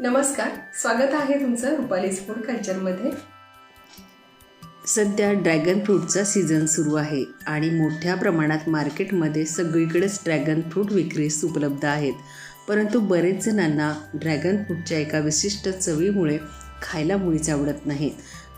नमस्कार स्वागत आहे तुमचं रुपालीज फूड कल्चरमध्ये. सध्या ड्रॅगन फ्रूटचा सीझन सुरू आहे आणि मोठ्या प्रमाणात मार्केटमध्ये सगळीकडेच ड्रॅगन फ्रूट विक्रीस उपलब्ध आहेत. परंतु बरेच जणांना ड्रॅगन फ्रूटच्या एका विशिष्ट चवीमुळे खायला मुळीच आवडत नाहीत.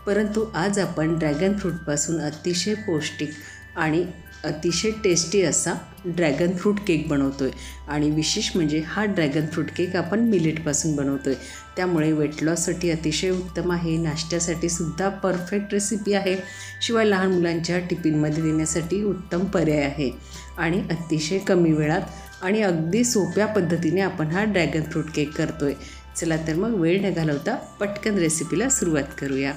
परंतु आज आपण ड्रॅगन फ्रूटपासून अतिशय पौष्टिक आणि अतिशय टेस्टी असा ड्रॅगन फ्रूट केक बनवतो आहे आणि विशेष म्हणजे हा ड्रॅगन फ्रूट केक आपण मिलेटपासून बनवतो आहे त्यामुळे वेट लॉससाठी अतिशय उत्तम आहे. नाश्त्यासाठी सुद्धा परफेक्ट रेसिपी आहे. शिवाय लहान मुलांच्या टिफिनमध्ये देण्यासाठी उत्तम पर्याय आहे. आणि अतिशय कमी वेळात आणि अगदी सोप्या पद्धतीने आपण हा ड्रॅगन फ्रूट केक करतो आहे चला तर मग वेळ न घालवता पटकन रेसिपीला सुरुवात करूया.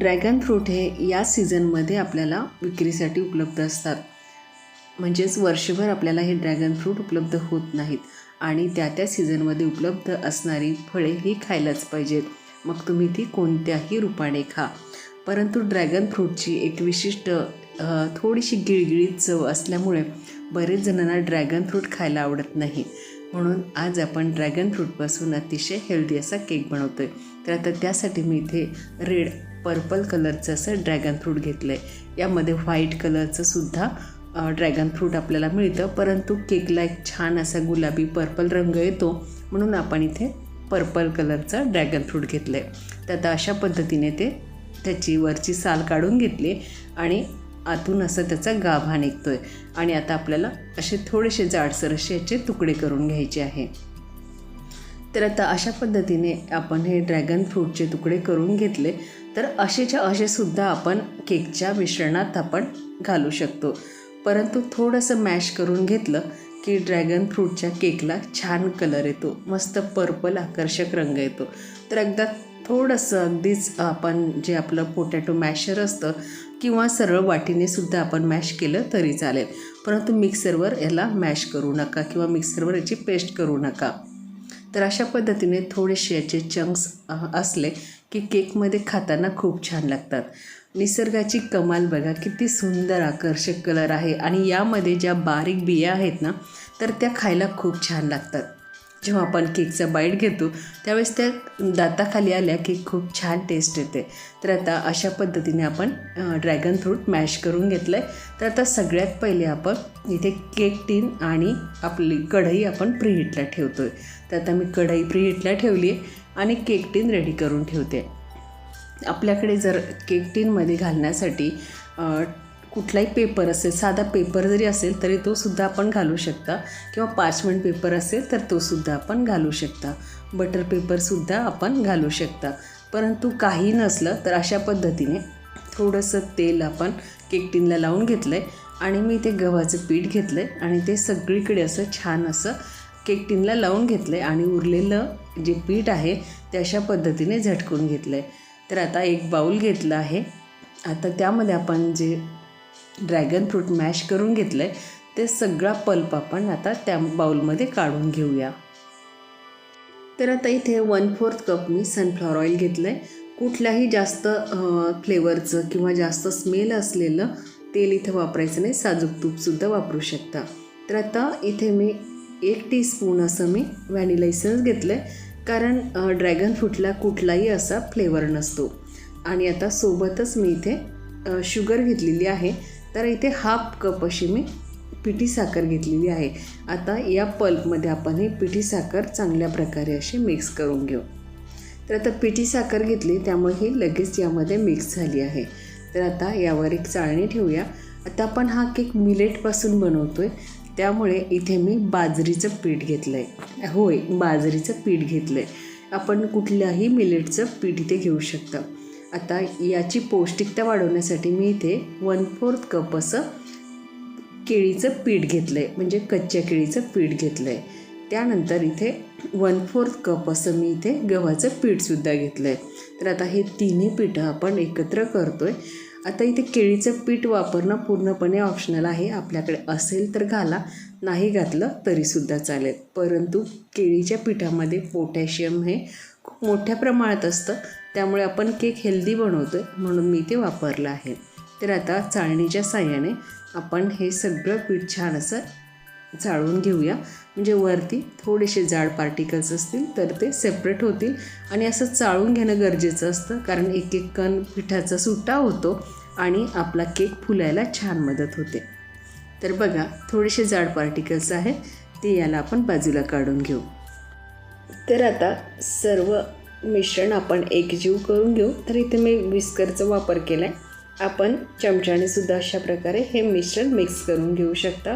ड्रॅगन फ्रूट हे या सीझनमध्ये आपल्याला विक्रीसाठी उपलब्ध असतात. म्हणजेच वर्षभर आपल्याला हे ड्रॅगन फ्रूट उपलब्ध होत नाहीत आणि त्या त्या सीझनमध्ये उपलब्ध असणारी फळे ही खायलाच पाहिजेत. मग तुम्ही ती कोणत्याही रूपाने खा. परंतु ड्रॅगन फ्रूटची एक विशिष्ट थोडीशी गिळगिळीत चव असल्यामुळे बरेच जणांना ड्रॅगन फ्रूट खायला आवडत नाही. म्हणून आज आपण ड्रॅगन फ्रूटपासून अतिशय हेल्दी असा केक बनवतो आहे तर आता त्यासाठी मी इथे रेड पर्पल कलरचं असं ड्रॅगन फ्रूट घेतलं आहे यामध्ये व्हाईट कलरचं सुद्धा ड्रॅगन फ्रूट आपल्याला मिळतं. परंतु केकला एक छान असा गुलाबी पर्पल रंग येतो. म्हणून आपण इथे पर्पल कलरचं ड्रॅगन फ्रूट घेतलं आहे तर आता अशा पद्धतीने ते त्याची वरची साल काढून घेतली आणि आतून असं त्याचा गाभा निघतो आहे आणि आता आपल्याला असे थोडेसे जाडसर असे याचे तुकडे करून घ्यायचे आहे. तर आता अशा पद्धतीने आपण हे ड्रॅगन फ्रूटचे तुकडे करून घेतले तर असेच्या असे सुद्धा आपण केकच्या मिश्रणात आपण घालू शकतो. परंतु थोडंसं मॅश करून घेतलं की ड्रॅगन फ्रूटच्या केकला छान कलर येतो मस्त पर्पल आकर्षक रंग येतो. तर एकदा थोडंसं अगदीच आपण जे आपलं पोटॅटो मॅशर असतं किंवा सरळ वाटीने सुद्धा आपण मॅश केलं तरी चालेल. परंतु मिक्सरवर याला मॅश करू नका किंवा मिक्सरवर याची पेस्ट करू नका. तर अशा पद्धतीने थोडेसे याचे चंक्स असले की केकमध्ये खाताना खूप छान लागतात. निसर्गाची कमाल बघा किती सुंदर आकर्षक कलर आहे. आणि यामध्ये ज्या बारीक बिया आहेत ना तर त्या खायला खूप छान लागतात. जेव्हा आपण केकचा बाईट घेतो त्यावेळेस त्या दाताखाली आल्या की खूप छान टेस्ट येते. तर आता अशा पद्धतीने आपण ड्रॅगन फ्रूट मॅश करून घेतलं आहे तर आता सगळ्यात पहिले आपण इथे केक टीन आणि आपली कढई आपण प्रीहीटला ठेवतो आहे तर आता मी कढई प्रीहीटला ठेवली आहे आणि केक टीन रेडी करून ठेवते. आपल्याकडे जर केक टीनमध्ये घालण्यासाठी कुठलाही पेपर असेल साधा पेपर जरी असेल तरी तो सुद्धा आपण घालू शकता. किंवा पार्चमेंट पेपर असेल तर तो सुद्धा आपण घालू शकता. बटर पेपरसुद्धा आपण घालू शकता. परंतु काही नसलं तर अशा पद्धतीने थोडंसं तेल आपण केकटिनला लावून घेतलं आहे आणि मी ते गव्हाचं पीठ घेतलं आहे आणि ते सगळीकडे असं छान असं केकटिनला लावून घेतलं आहे आणि उरलेलं जे पीठ आहे ते अशा पद्धतीने झटकून घेतलं आहे तर आता एक बाऊल घेतला आहे. आता त्यामध्ये आपण जे ड्रॅगन फ्रूट मॅश करून घेतलं आहे ते सगळा पल्प आपण आता त्या बाऊलमध्ये काढून घेऊया. तर आता इथे वन फोर्थ कप मी सनफ्लॉवर ऑइल घेतलं आहे कुठल्याही जास्त फ्लेवरचं किंवा जास्त स्मेल असलेलं तेल इथे वापरायचं नाही. साजूक तूपसुद्धा वापरू शकता. तर आता इथे मी एक टीस्पून असं मी व्हॅनिला इसेन्स घेतलं आहे कारण ड्रॅगन फ्रूटला कुठलाही असा फ्लेवर नसतो. आणि आता सोबतच मी इथे शुगर घेतलेली आहे. तर इथे हाफ कप अशी मी पिठी साखर घेतलेली आहे. आता या पल्पमध्ये आपण ही पिठी साखर चांगल्या प्रकारे अशी मिक्स करून घेऊ. तर आता पिठी साखर घेतली त्यामुळे ही लगेच यामध्ये मिक्स झाली आहे. तर आता यावर एक चाळणी ठेवूया. आता आपण हा केक मिलेटपासून बनवतो आहे त्यामुळे इथे मी बाजरीचं पीठ घेतलं आहे होय बाजरीचं पीठ घेतलं आहे आपण कुठल्याही मिलेटचं पीठ इथे घेऊ शकता. आता याची पौष्टिकता वाढवण्यासाठी मी इथे वन फोर्थ कप असं केळीचं पीठ घेतलं आहे म्हणजे कच्च्या केळीचं पीठ घेतलं आहे त्यानंतर इथे वन फोर्थ कप असं मी इथे गव्हाचं पीठसुद्धा घेतलं आहे तर आता हे तिन्ही पिठं आपण एकत्र करतो आहे आता इथे केळीचं पीठ वापरणं पूर्णपणे ऑप्शनल आहे. आपल्याकडे असेल तर घाला नाही घातलं तरीसुद्धा चालेल. परंतु केळीच्या पिठामध्ये पोटॅशियम हे खूप मोठ्या प्रमाणात असतं. त्यामुळे आपण केक हेल्दी बनवतो आहे म्हणून मी ते वापरलं आहे. तर आता चाळणीच्या साह्याने आपण हे सगळं पीठ छान असं चाळून घेऊया. म्हणजे वरती थोडेसे जाड पार्टिकल्स असतील तर ते सेपरेट होतील. आणि असं चाळून घेणं गरजेचं असतं कारण एक एक कण पिठाचा सुट्टा होतो आणि आपला केक फुलायला छान मदत होते. तर बघा थोडेसे जाड पार्टिकल्स आहेत. ते याला आपण बाजूला काढून घेऊ. तर आता सर्व मिश्रण आपण एकजीव करून घेऊ. तर इथे मी विस्करचा वापर केला आहे आपण चमच्याने सुद्धा अशा प्रकारे हे मिश्रण मिक्स करून घेऊ शकता.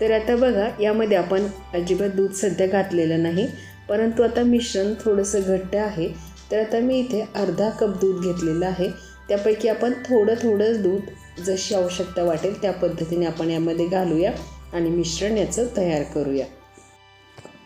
तर आता बघा यामध्ये आपण अजिबात दूध सध्या घातलेलं नाही परंतु आता मिश्रण थोडंसं घट्ट आहे. तर आता मी इथे अर्धा कप दूध घेतलेलं आहे. त्यापैकी आपण थोडं थोडं दूध जशी आवश्यकता वाटेल त्या पद्धतीने आपण यामध्ये घालूया आणि मिश्रण याचं तयार करूया.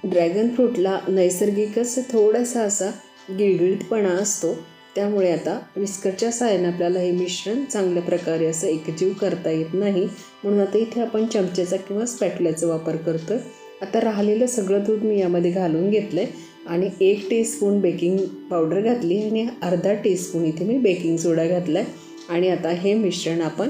ड्रॅगन फ्रूटला नैसर्गिकच थोडासा असा गिळगिळीतपणा असतो त्यामुळे आता विस्करच्या साहाय्याने आपल्याला हे मिश्रण चांगल्या प्रकारे असं एकजीव करता येत नाही. म्हणून आता इथे आपण चमच्याचा किंवा स्पॅटल्याचा वापर करतो आता राहिलेलं सगळं दूध मी यामध्ये घालून घेतलं आहे आणि एक टीस्पून बेकिंग पावडर घातली आणि अर्धा टीस्पून इथे मी बेकिंग सोडा घातला आहे आणि आता हे मिश्रण आपण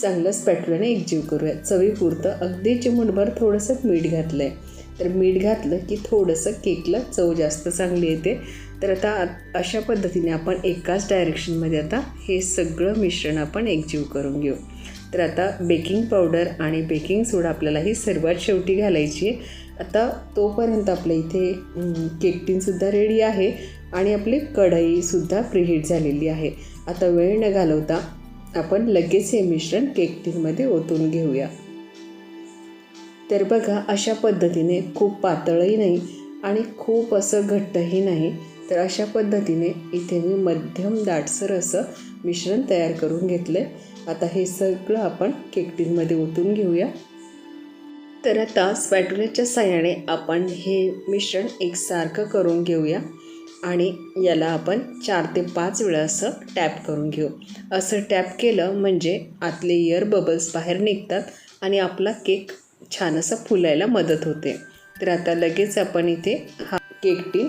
चांगलं स्पॅटल्याने एकजीव करूया चवीपुरतं अगदी चिमूटभर थोडंसं मीठ घातलं आहे तर मीठ घातलं की थोडंसं केकला चव जास्त चांगली येते. तर आता अशा पद्धतीने आपण एकाच डायरेक्शनमध्ये आता हे सगळं मिश्रण आपण एकजीव करून घेऊ. तर आता बेकिंग पावडर आणि बेकिंग सोडा आपल्याला ही सर्वात शेवटी घालायची आहे. आता तोपर्यंत आपल्या इथे केक टीनसुद्धा रेडी आहे आणि आपली कढईसुद्धा प्रिहीट झालेली आहे. आता वेळ न घालवता आपण लगेच हे मिश्रण केक टीनमध्ये ओतून घेऊया. तर बघा अशा पद्धतीने खूप पातळही नाही आणि खूप असं घट्टही नाही. तर अशा पद्धतीने इथे मी मध्यम दाटसर असं मिश्रण तयार करून घेतलं. आहे आता हे सगळं आपण केकटींमध्ये ओतून घेऊया. तर आता स्पॅटुलेच्या साह्याने आपण हे मिश्रण एकसारखं करून घेऊया आणि याला आपण चार ते पाच वेळा असं टॅप करून घेऊ. असं टॅप केलं म्हणजे आतले इयर बबल्स बाहेर निघतात आणि आपला केक छान असं फुलायला मदत होते. तर आता लगेच आपण इथे हा केक टीन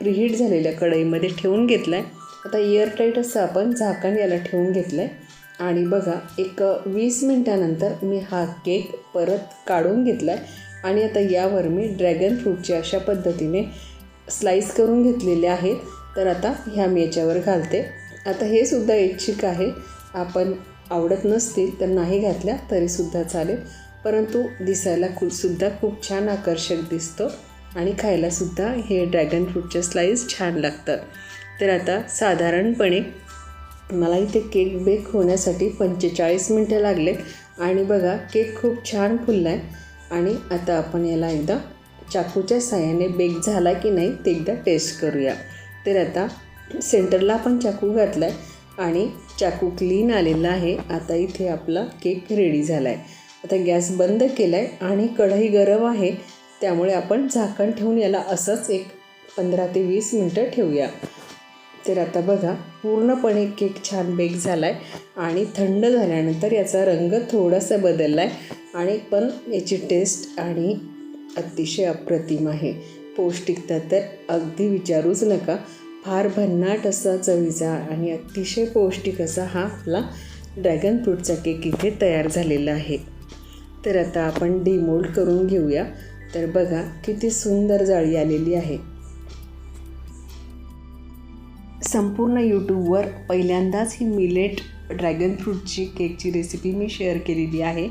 प्रिहीट झालेल्या कढईमध्ये ठेवून घेतला आहे आता एअरटाईट असं आपण झाकण याला ठेवून घेतलं आहे आणि बघा एक वीस मिनटानंतर मी हा केक परत काढून घेतला आहे आणि आता यावर मी ड्रॅगन फ्रूटचे अशा पद्धतीने स्लाईस करून घेतलेले आहेत. तर आता ह्या मी याच्यावर घालते. आता हे सुद्धा ऐच्छिक आहे. आपण आवडत नसतील तर नाही घातल्या तरीसुद्धा चालेल. परंतु दिसायला खूप सुद्धा खूप छान आकर्षक दिसतो आणि खायलासुद्धा हे ड्रॅगन फ्रूटच्या स्लाईस छान लागतात तर आता साधारणपणे मला इथे केक बेक होण्यासाठी पंचेचाळीस मिनटं लागलेत आणि बघा केक खूप छान फुलला आहे आणि आता आपण याला एकदा चाकूच्या साह्याने बेक झाला की नाही ते एकदा टेस्ट करूया. तर आता सेंटरला आपण चाकू घातला आहे आणि चाकू क्लीन आलेला आहे. आता इथे आपला केक रेडी झाला आहे आता गॅस बंद केला आहे आणि कढई गरम आहे त्यामुळे आपण झाकण ठेवून याला असंच एक पंधरा ते वीस मिनटं ठेवूया. तर आता बघा पूर्णपणे केक छान बेक झाला आहे आणि थंड झाल्यानंतर याचा रंग थोडासा बदलला आहे आणि पण याची टेस्ट आणि अतिशय अप्रतिम आहे. पौष्टिकता तर अगदी विचारूच नका. फार भन्नाट असा चवीचा आणि अतिशय पौष्टिक असा हा आपला ड्रॅगन फ्रूटचा केक इथे तयार झालेला आहे. तर आता आपण डिमोल्ड करून घेऊया. तर बघा किती सुंदर जाळी आलेली आहे. संपूर्ण यूट्यूबवर पहिल्यांदाच ही मिलेट ड्रॅगन फ्रूटची केकची रेसिपी मी शेअर केलेली आहे.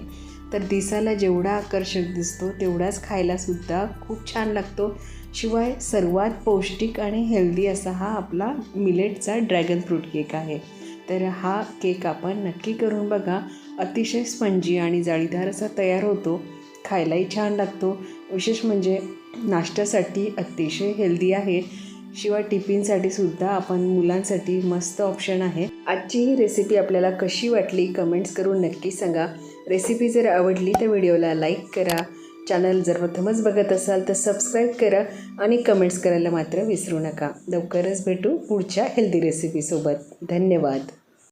तर दिसायला जेवढा आकर्षक दिसतो तेवढाच खायलासुद्धा खूप छान लागतो. शिवाय सर्वात पौष्टिक आणि हेल्दी असा हा आपला मिलेटचा ड्रॅगन फ्रूट केक आहे. तर हा केक आपण नक्की करून बघा. अतिशय स्पंजी आणि जाळीदार असा तयार होतो. खायलाही छान लागतो. विशेष म्हणजे नाश्त्यासाठी अतिशय हेल्दी आहे. शिवाय टिफिनसाठी सुद्धा आपण मुलांसाठी मस्त ऑप्शन आहे. आजची ही रेसिपी आपल्याला कशी वाटली कमेंट्स करून नक्की सांगा. रेसिपी जर आवडली तर व्हिडिओला लाईक करा. चॅनल जर प्रथमच बघत असाल तर सबस्क्राईब करा आणि कमेंट्स करायला मात्र विसरू नका. लवकरच भेटू पुढच्या हेल्दी रेसिपीसोबत धन्यवाद.